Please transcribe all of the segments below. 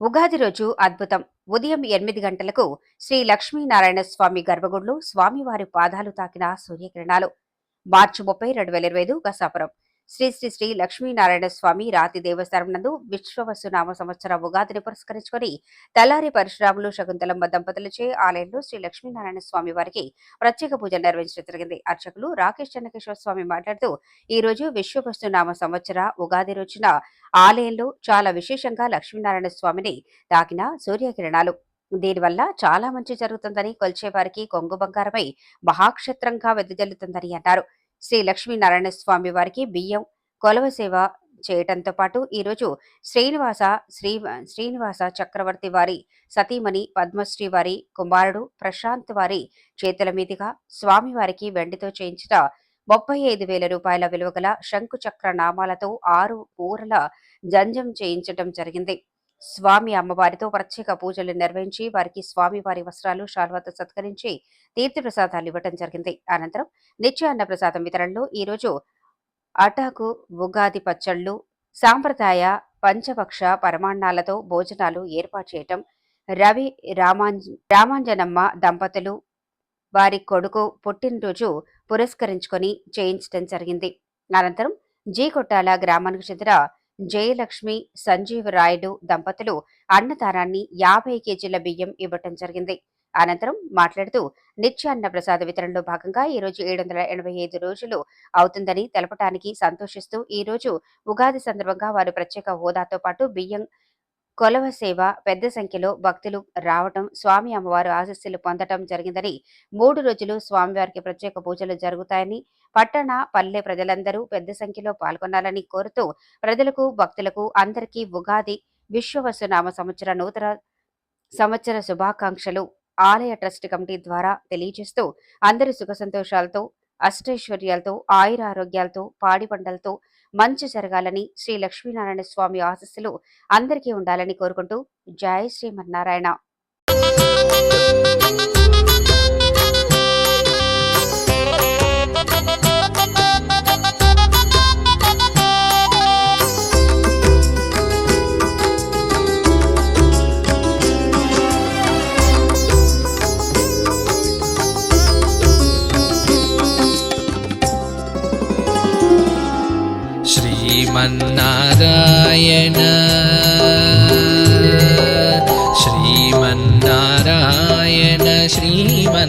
ఉగాది రోజు అద్భుతం. ఉదయం ఎనిమిది గంటలకు శ్రీ లక్ష్మీనారాయణ స్వామి గర్భగుడిలో స్వామివారి పాదాలు తాకిన సూర్యకిరణాలు. మార్చి ముప్పై రెండు వేల ఇరవై ఐదు గసాపురం శ్రీ శ్రీ శ్రీ లక్ష్మీనారాయణ స్వామి రాతి దేవస్థానం నందు విశ్వవసు నామ సంవత్సర ఉగాదిని పురస్కరించుకొని తలారి పరశురాములు శకుంతలమ్మ దంపతులచే ఆలయంలో శ్రీ లక్ష్మీనారాయణ స్వామి వారికి ప్రత్యేక పూజలు నిర్వహించడం జరిగింది. అర్చకులు రాకేష్ చెన్నకేశ్వర స్వామి మాట్లాడుతూ ఈ రోజు విశ్వవస్తు నామ సంవత్సర ఉగాది రోజున ఆలయంలో చాలా విశేషంగా లక్ష్మీనారాయణ స్వామిని తాకిన సూర్యకిరణాలు. దీనివల్ల చాలా మంచి జరుగుతుందని కొలిచేవారికి కొంగు బంగారమై మహాక్షత్రంగా వెదజల్లుతుందని అన్నారు. శ్రీ లక్ష్మీనారాయణ స్వామి వారికి బియ్యం కొలవ సేవ చేయటంతో పాటు ఈరోజు శ్రీనివాస శ్రీ శ్రీనివాస చక్రవర్తి వారి సతీమణి పద్మశ్రీ వారి కుమారుడు ప్రశాంత్ వారి చేతుల మీదుగా స్వామివారికి వెండితో చేయించిన ముప్పై ఐదు వేల రూపాయల విలువగల గల శంకుచక్ర నామాలతో ఆరు ఊరల జంజం చేయించడం జరిగింది. స్వామి అమ్మవారితో ప్రత్యేక పూజలు నిర్వహించి వారికి స్వామివారి వస్త్రాలు శాల్వాతో సత్కరించి తీర్థప్రసాదాలు ఇవ్వటం జరిగింది. అనంతరం నిత్యాన్న ప్రసాదం వితరణలో ఈరోజు అటాకు ఉగాది పచ్చళ్ళు సాంప్రదాయ పంచపక్ష పరమాన్నాలతో భోజనాలు ఏర్పాటు చేయటం రవి రామాంజ రామాంజనమ్మ దంపతులు వారి కొడుకు పుట్టినరోజు పురస్కరించుకొని చేయించడం జరిగింది. అనంతరం జీ కొట్టాల గ్రామానికి చెందిన జయలక్ష్మి సంజీవ్ రాయుడు దంపతులు అన్నదానాన్ని యాభై కేజీల బియ్యం ఇవ్వటం జరిగింది. అనంతరం మాట్లాడుతూ నిత్యాన్న ప్రసాద వితరణలో భాగంగా ఈ రోజు ఏడు వందల ఎనభై ఐదు రోజులు అవుతుందని తెలపడానికి సంతోషిస్తూ ఈ రోజు ఉగాది సందర్భంగా వారు ప్రత్యేక హోదాతో పాటు బియ్యం కొలవ సేవ పెద్ద సంఖ్యలో భక్తులు రావటం స్వామి అమ్మవారు ఆశస్సులు పొందటం జరిగిందని మూడు రోజులు స్వామివారికి ప్రత్యేక పూజలు జరుగుతాయని పట్టణ పల్లె ప్రజలందరూ పెద్ద సంఖ్యలో పాల్గొనాలని కోరుతూ ప్రజలకు భక్తులకు అందరికీ ఉగాది విశ్వవసు నామ సంవత్సర నూతన సంవత్సర శుభాకాంక్షలు ఆలయ ట్రస్ట్ కమిటీ ద్వారా తెలియజేస్తూ అందరి సుఖ సంతోషాలతో అష్టైశ్వర్యాలతో ఆయురారోగ్యాలతో పాడి పంటలతో మంచి జరగాలని శ్రీ లక్ష్మీనారాయణ స్వామి ఆశస్సులు అందరికీ ఉండాలని కోరుకుంటూ జై శ్రీమన్నారాయణ.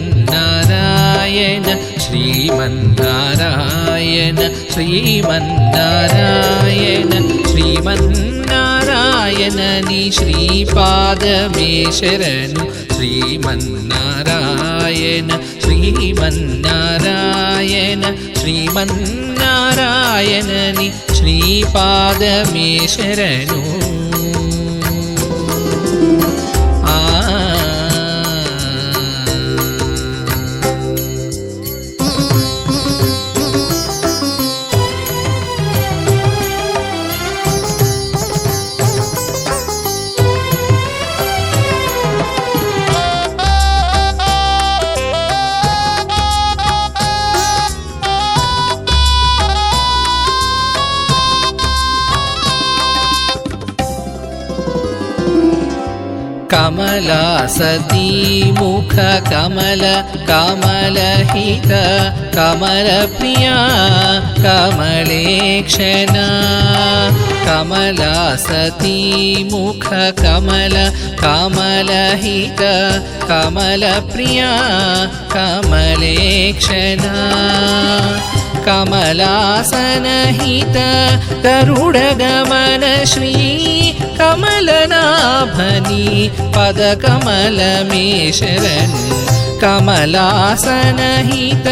श्रीमन्नारायण श्रीमन्नारायण श्रीमन्नारायण श्रीमन्नारायण नि श्रीपादमे शरणु श्रीमन्नारायण श्रीमन्नारायण श्रीमन्नारायण नि श्रीपादमे शरणु कमला सती मुख कमल कमलहित कमलप्रिया कमलेक्षणा। कमला सती मुख कमल कमलहित कमलप्रिया कमलेक्षणा। कमलासनहित गरुडगमन श्री कमलनाभनि पदकमलमे शरणु कमलासनहित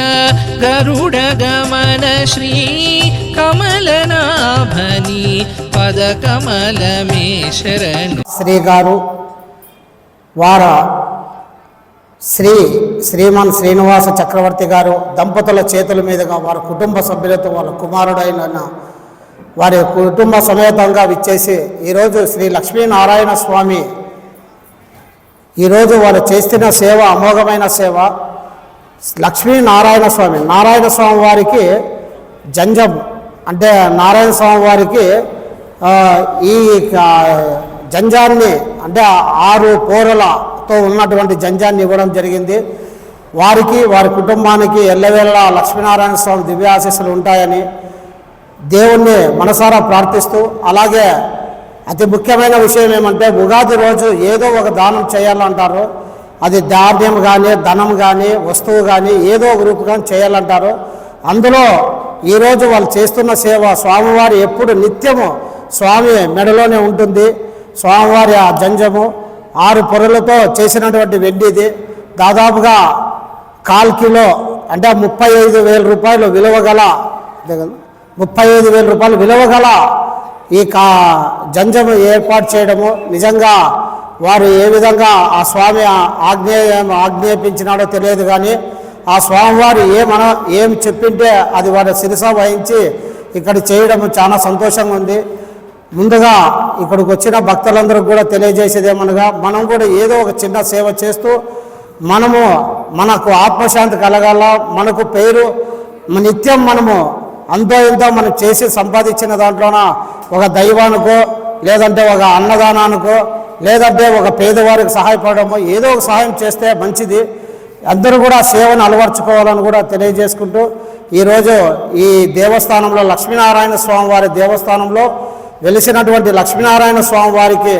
गरुडगमन श्री कमलनाभनि पदकमलमे शरणु శ్రీ గారు వార శ్రీ శ్రీమాన్ శ్రీనివాస చక్రవర్తి గారు దంపతుల చేతుల మీదుగా వారి కుటుంబ సభ్యులతో వాళ్ళ కుమారుడైన వారి కుటుంబ సమేతంగా విచ్చేసి ఈరోజు శ్రీ లక్ష్మీనారాయణ స్వామి ఈరోజు వారు చేస్తున్న సేవ అమోఘమైన సేవ లక్ష్మీనారాయణ స్వామి. నారాయణ స్వామి వారికి జంజం అంటే నారాయణ స్వామి వారికి ఈ జంజాన్ని అంటే ఆరు పోరలతో ఉన్నటువంటి జంజాన్ని ఇవ్వడం జరిగింది. వారికి వారి కుటుంబానికి ఎల్లవేళ లక్ష్మీనారాయణ స్వామి దివ్యాశీస్సులు ఉంటాయని దేవుణ్ణి మనసారా ప్రార్థిస్తూ అలాగే అతి ముఖ్యమైన విషయం ఏమంటే ఉగాది రోజు ఏదో ఒక దానం చేయాలంటారు. అది ధాన్యం కానీ ధనం కానీ వస్తువు కానీ ఏదో ఒక రూపకం చేయాలంటారు. అందులో ఈరోజు వాళ్ళు చేస్తున్న సేవ స్వామివారి ఎప్పుడు నిత్యము స్వామి మెడలోనే ఉంటుంది. స్వామివారి ఆ జంజము ఆరు పొరలతో చేసినటువంటి వెండిది దాదాపుగా కాల్ కిలో అంటే ముప్పై ఐదు వేల రూపాయలు విలువ గల ముప్పై ఐదు వేల రూపాయలు విలువ గల ఈ కా జంజము ఏర్పాటు చేయడము నిజంగా వారు ఏ విధంగా ఆ స్వామి ఆజ్ఞే ఆజ్ఞాపించినాడో తెలియదు కానీ ఆ స్వామివారు ఏమన ఏం చెప్పింటే అది వారి శిరస వహించి ఇక్కడ చేయడం చాలా సంతోషంగా ఉంది. ముందుగా ఇక్కడికి వచ్చిన భక్తులందరికీ కూడా తెలియజేసేదేమనగా మనం కూడా ఏదో ఒక చిన్న సేవ చేస్తూ మనము మనకు ఆత్మశాంతి కలగాల మనకు పేరు నిత్యం మనము అంతో ఇంతో మనం చేసి సంపాదించిన దాంట్లోన ఒక దైవానికో లేదంటే ఒక అన్నదానానికో లేదంటే ఒక పేదవారికి సహాయపడమో ఏదో ఒక సహాయం చేస్తే మంచిది. అందరూ కూడా సేవను అలవర్చుకోవాలని కూడా తెలియజేసుకుంటూ ఈరోజు ఈ దేవస్థానంలో లక్ష్మీనారాయణ స్వామివారి దేవస్థానంలో వెలిసినటువంటి లక్ష్మీనారాయణ స్వామి వారికి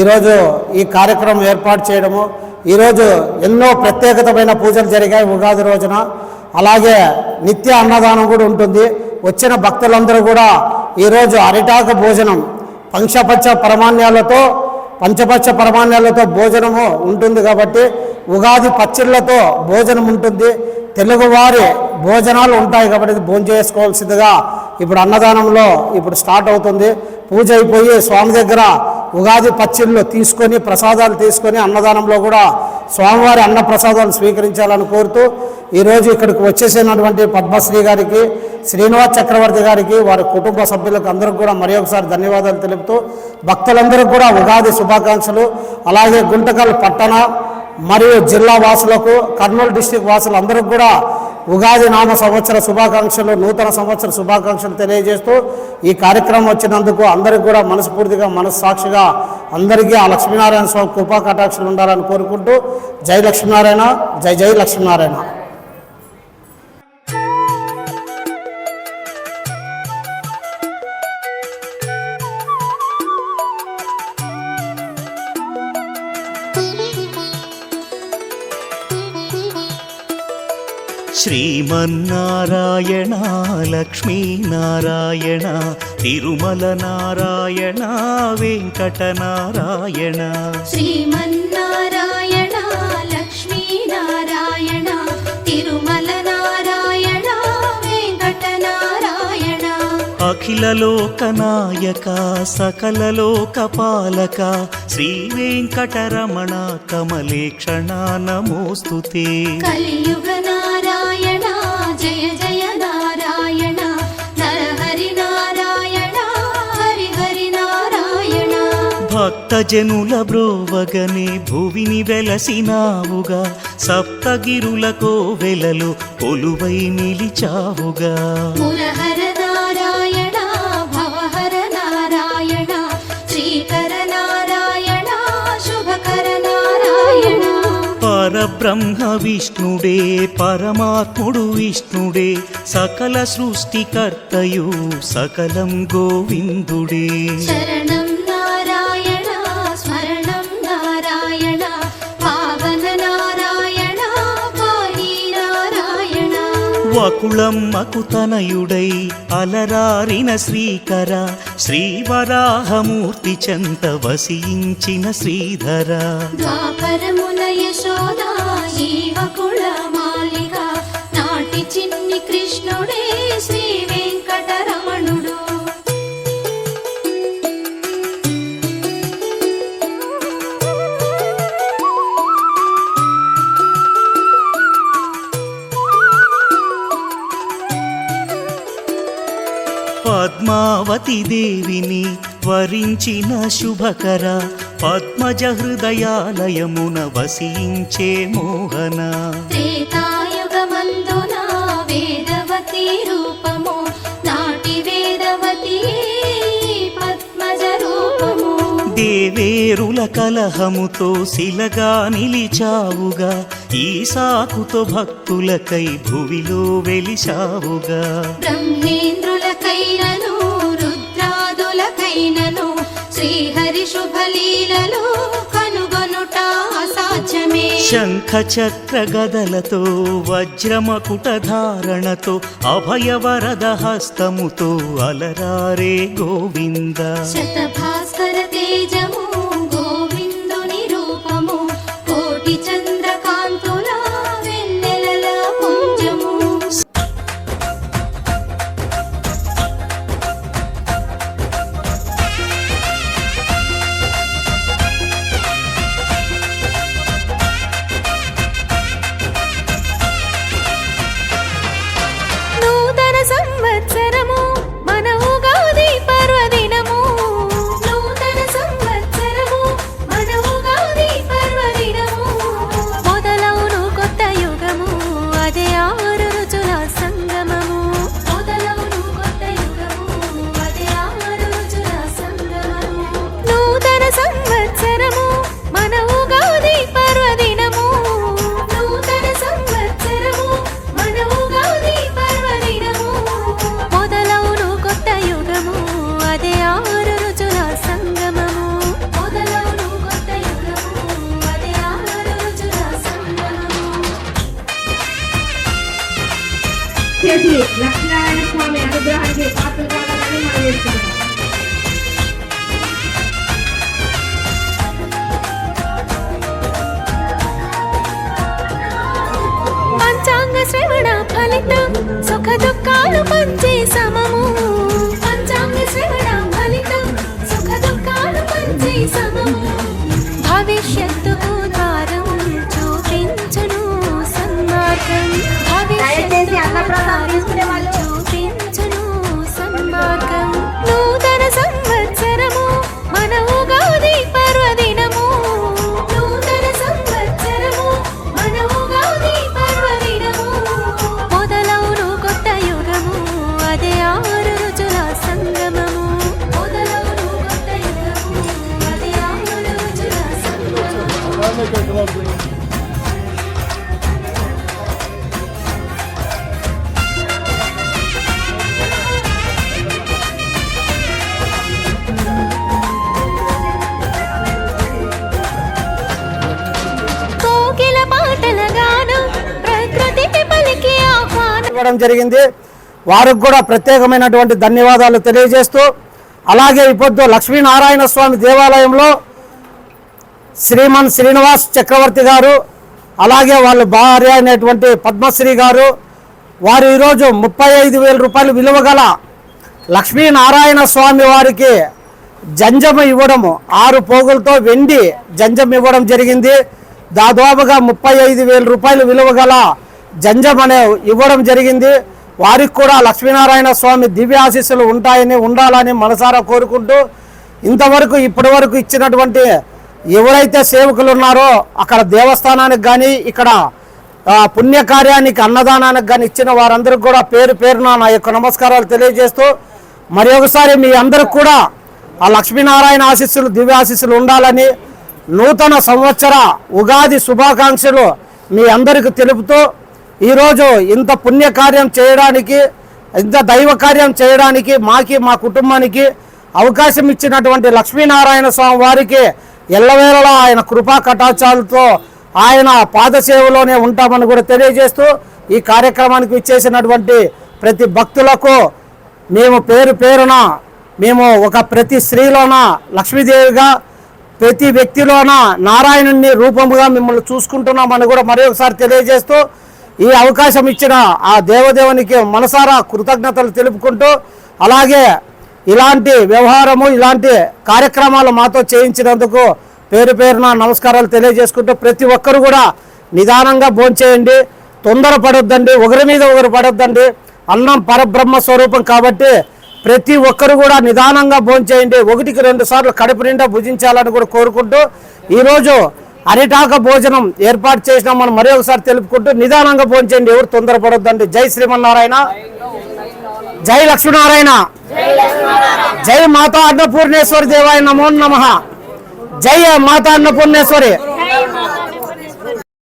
ఈరోజు ఈ కార్యక్రమం ఏర్పాటు చేయడము. ఈరోజు ఎన్నో ప్రత్యేకతమైన పూజలు జరిగాయి ఉగాది రోజున. అలాగే నిత్య అన్నదానం కూడా ఉంటుంది. వచ్చిన భక్తులందరూ కూడా ఈరోజు అరిటాకు భోజనం పంచపచ్చ పరమాన్యాలతో పంచపచ్చ పరమాన్యాలతో భోజనము ఉంటుంది కాబట్టి ఉగాది పచ్చళ్ళతో భోజనం ఉంటుంది. తెలుగువారి భోజనాలు ఉంటాయి కాబట్టి భోజనం చేసుకోవాల్సిందిగా ఇప్పుడు అన్నదానంలో ఇప్పుడు స్టార్ట్ అవుతుంది. పూజ అయిపోయి స్వామి దగ్గర ఉగాది పచ్చళ్ళు తీసుకొని ప్రసాదాలు తీసుకొని అన్నదానంలో కూడా స్వామివారి అన్న ప్రసాదాలు స్వీకరించాలని కోరుతూ ఈరోజు ఇక్కడికి వచ్చేసినటువంటి పద్మశ్రీ గారికి శ్రీనివాస్ చక్రవర్తి గారికి వారి కుటుంబ సభ్యులకు అందరికి కూడా మరి ఒకసారి ధన్యవాదాలు తెలుపుతూ భక్తులందరికీ కూడా ఉగాది శుభాకాంక్షలు. అలాగే గుంటకల్ పట్టణ మరియు జిల్లా వాసులకు కర్నూలు డిస్టిక్ వాసులందరికీ కూడా ఉగాది నామ సంవత్సర శుభాకాంక్షలు నూతన సంవత్సర శుభాకాంక్షలు తెలియజేస్తూ ఈ కార్యక్రమం వచ్చినందుకు అందరికి కూడా మనస్ఫూర్తిగా మనస్సాక్షిగా అందరికీ ఆ లక్ష్మీనారాయణ స్వామి కృపా కటాక్షలు ఉండాలని కోరుకుంటూ జై లక్ష్మీనారాయణ జై జై లక్ష్మీనారాయణ. శ్రీమన్నారాయణ లక్ష్మీనారాయణ తిరుమల నారాయణ వెంకటనారాయణ. శ్రీమన్నారాయణ లక్ష్మీనారాయణ తిరుమల నారాయణ వెంకటనారాయణ. అఖిల లోకనాయక సకల లోకపాలక శ్రీ వెంకటరమణ కమలేక్షణ నమోస్తుతే. కలియుగ నారాయణ జయ జయ నారాయణ నరహరి నారాయణ హరి హరి నారాయణ భక్తజనుల బ్రోవగనే భువిని వెలసినావుగా సప్తగిరులకో వెలలు కొలువై నిలిచావుగా। పరబ్రహ్మ విష్ణుడే పరమాత్ముడు విష్ణుడే సకల సృష్టికర్తయు సకలం గోవిందుడే. శరణం నారాయణ స్మరణం నారాయణ పావన నారాయణ పాహి నారాయణ. వకుళమ్మకు తనయుడై అలరారిన శ్రీకర శ్రీవరాహమూర్తి చెంత వసించిన శ్రీధర. యశోద ఈవకుళ మాలిక నాటి చిన్ని కృష్ణుడే శ్రీ వెంకటరమణుడు. పద్మావతి దేవిని వరించిన శుభకర పద్మజ హృదయాలయమున వసించే మోహన. త్రేతాయుగమందున వేదవతి రూపము నాటి వేదవతి పద్మజ రూపము. దేవి దేవేరుల కలహముతో శిలగా నిలిచావుగా ఈ సాకుతో భక్తులకై భువిలో వెలిశావుగా. బ్రహ్మేంద్రులకైనను రుద్రాదులకైనను శ్రీహరి శుభలీలలో కనుగొనుట అసాధ్యమే. శంఖ చక్ర గదలతో వజ్రమకుట ధారణతో అభయవరద హస్తముతో అలరారే గోవింద. శతభాస్కర తేజము ఇవ్వడం జరిగింది. వారికి కూడా ప్రత్యేకమైనటువంటి ధన్యవాదాలు తెలియజేస్తూ అలాగే ఇప్పుడు లక్ష్మీనారాయణ స్వామి దేవాలయంలో శ్రీమన్ శ్రీనివాస్ చక్రవర్తి గారు అలాగే వాళ్ళ భార్య అయినటువంటి పద్మశ్రీ గారు వారు ఈరోజు ముప్పై ఐదు వేల రూపాయలు విలువ గల లక్ష్మీనారాయణ స్వామి వారికి జంజం ఇవ్వడము ఆరు పోగులతో వెండి జంజం ఇవ్వడం జరిగింది. దాదాపుగా ముప్పై ఐదు వేల రూపాయలు విలువ గల జంజం అనే ఇవ్వడం జరిగింది. వారికి కూడా లక్ష్మీనారాయణ స్వామి దివ్య ఆశీస్సులు ఉంటాయని ఉండాలని మనసారా కోరుకుంటూ ఇంతవరకు ఇప్పటి వరకు ఇచ్చినటువంటి ఎవరైతే సేవకులు ఉన్నారో అక్కడ దేవస్థానానికి కానీ ఇక్కడ పుణ్యకార్యానికి అన్నదానానికి కానీ ఇచ్చిన వారందరికి కూడా పేరు పేరున నా యొక్క నమస్కారాలు తెలియజేస్తూ మరి ఒకసారి మీ అందరికి కూడా ఆ లక్ష్మీనారాయణ ఆశీస్సులు దివ్య ఆశీస్సులు ఉండాలని నూతన సంవత్సర ఉగాది శుభాకాంక్షలు మీ అందరికి తెలుపుతూ ఈరోజు ఇంత పుణ్యకార్యం చేయడానికి ఇంత దైవ కార్యం చేయడానికి మాకి మా కుటుంబానికి అవకాశం ఇచ్చినటువంటి లక్ష్మీనారాయణ స్వామి వారికి ఎల్లవేళలా ఆయన కృపా కటాచాలతో ఆయన పాదసేవలోనే ఉంటామని కూడా తెలియజేస్తూ ఈ కార్యక్రమానికి ఇచ్చేసినటువంటి ప్రతి భక్తులకు మేము పేరు పేరున మేము ఒక ప్రతి స్త్రీలోన లక్ష్మీదేవిగా ప్రతి వ్యక్తిలోన నారాయణుని రూపముగా మిమ్మల్ని చూసుకుంటున్నామని కూడా మరొకసారి తెలియజేస్తూ ఈ అవకాశం ఇచ్చిన ఆ దేవదేవునికి మనసారా కృతజ్ఞతలు తెలుపుకుంటూ అలాగే ఇలాంటి వ్యవహారము ఇలాంటి కార్యక్రమాలు మాతో చేయించినందుకు పేరు పేరున నమస్కారాలు తెలియజేసుకుంటూ ప్రతి ఒక్కరు కూడా నిదానంగా భోంచేయండి తొందర పడొద్దండి ఒకరి మీద ఒకరు పడొద్దండి. అన్నం పరబ్రహ్మ స్వరూపం కాబట్టి ప్రతి ఒక్కరు కూడా నిదానంగా భోంచేయండి. ఒకటికి రెండు సార్లు కడుపు నిండా భుజించాలని కూడా కోరుకుంటూ ఈరోజు అరిటాక భోజనం ఏర్పాటు చేసినాం. మనం మరి ఒకసారి తెలుపుకుంటూ నిదానంగా భోంచేయండి ఎవరు తొందరపడొద్దండి జై శ్రీమన్నారాయణ. జై లక్ష్మీనారాయణ. జై మాతా అన్నపూర్ణేశ్వరి దేవాయ నమో నమ. జై మాతా అన్నపూర్ణేశ్వరి